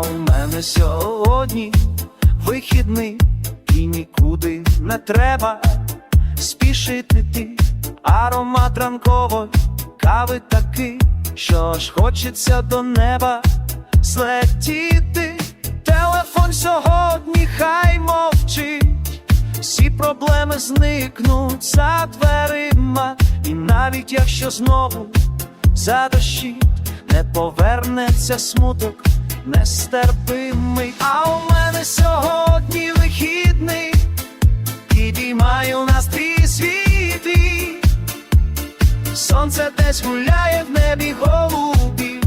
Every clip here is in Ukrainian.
мене сьогодні вихідний і нікуди не треба спішити ти. Аромат ранкової кави такий, що ж хочеться до неба злетіти. Телефон сьогодні хай мовчить, всі проблеми зникнуть за дверима, і навіть якщо знову задощить, не повернеться смуток нестерпимий. А у мене сьогодні вихідний, підіймаю настрій світлі. Сонце десь гуляє в небі голубі,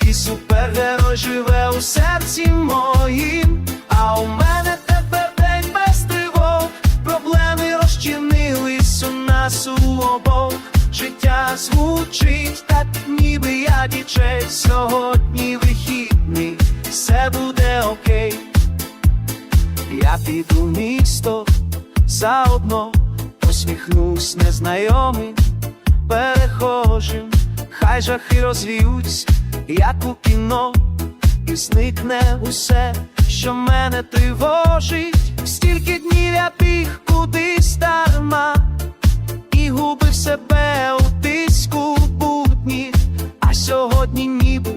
і супергерой живе у серці моїм. А у мене тепер день без тривог, проблеми розчинились у нас у обох. Життя звучить так, ніби я дічей. Сьогодні вихідний, все буде окей. Я піду місто заодно посміхнусь незнайомим перехожим, хай жахи розвіються, як у кіно, і зникне усе, що мене тривожить. Стільки днів я біг кудись дарма, і губив себе у тиску будні, а сьогодні ніби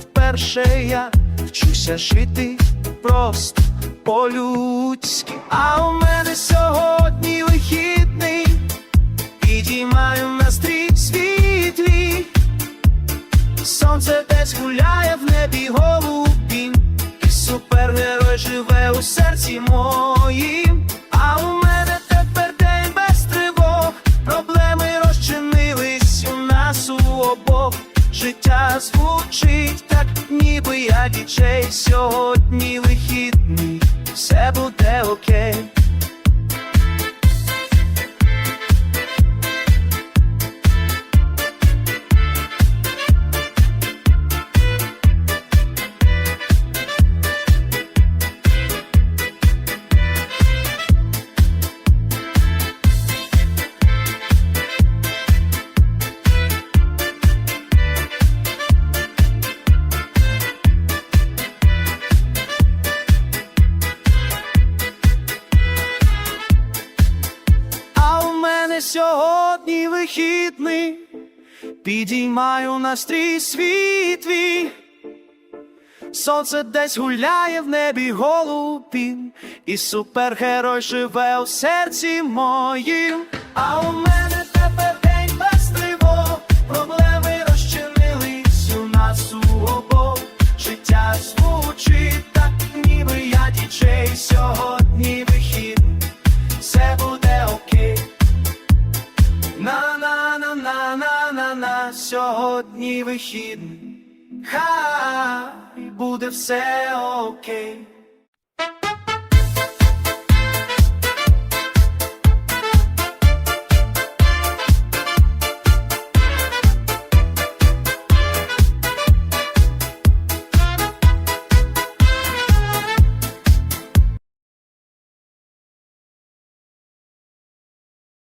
вперше я вчуся жити просто по-людськи. А у мене сьогодні вихідний. Підіймаю настрій світлі, сонце десь гуляє в небі голубім, і супергерой живе у серці моїм. А у мене тепер день без тривог, проблеми розчинились у нас у обох. Життя звучить так, ніби я дічей. Сьогодні вихідний, все буде окей. Сьогодні вихідний, підіймаю настрій світлі. Сонце десь гуляє в небі голубім, і супергерой живе у серці моїм. А у мене тепер день без тривог, проблеми розчинились у нас у обох. Життя звучить так, ніби я дічей сьогодні на на сьогодні вихідний. Хай буде все окей.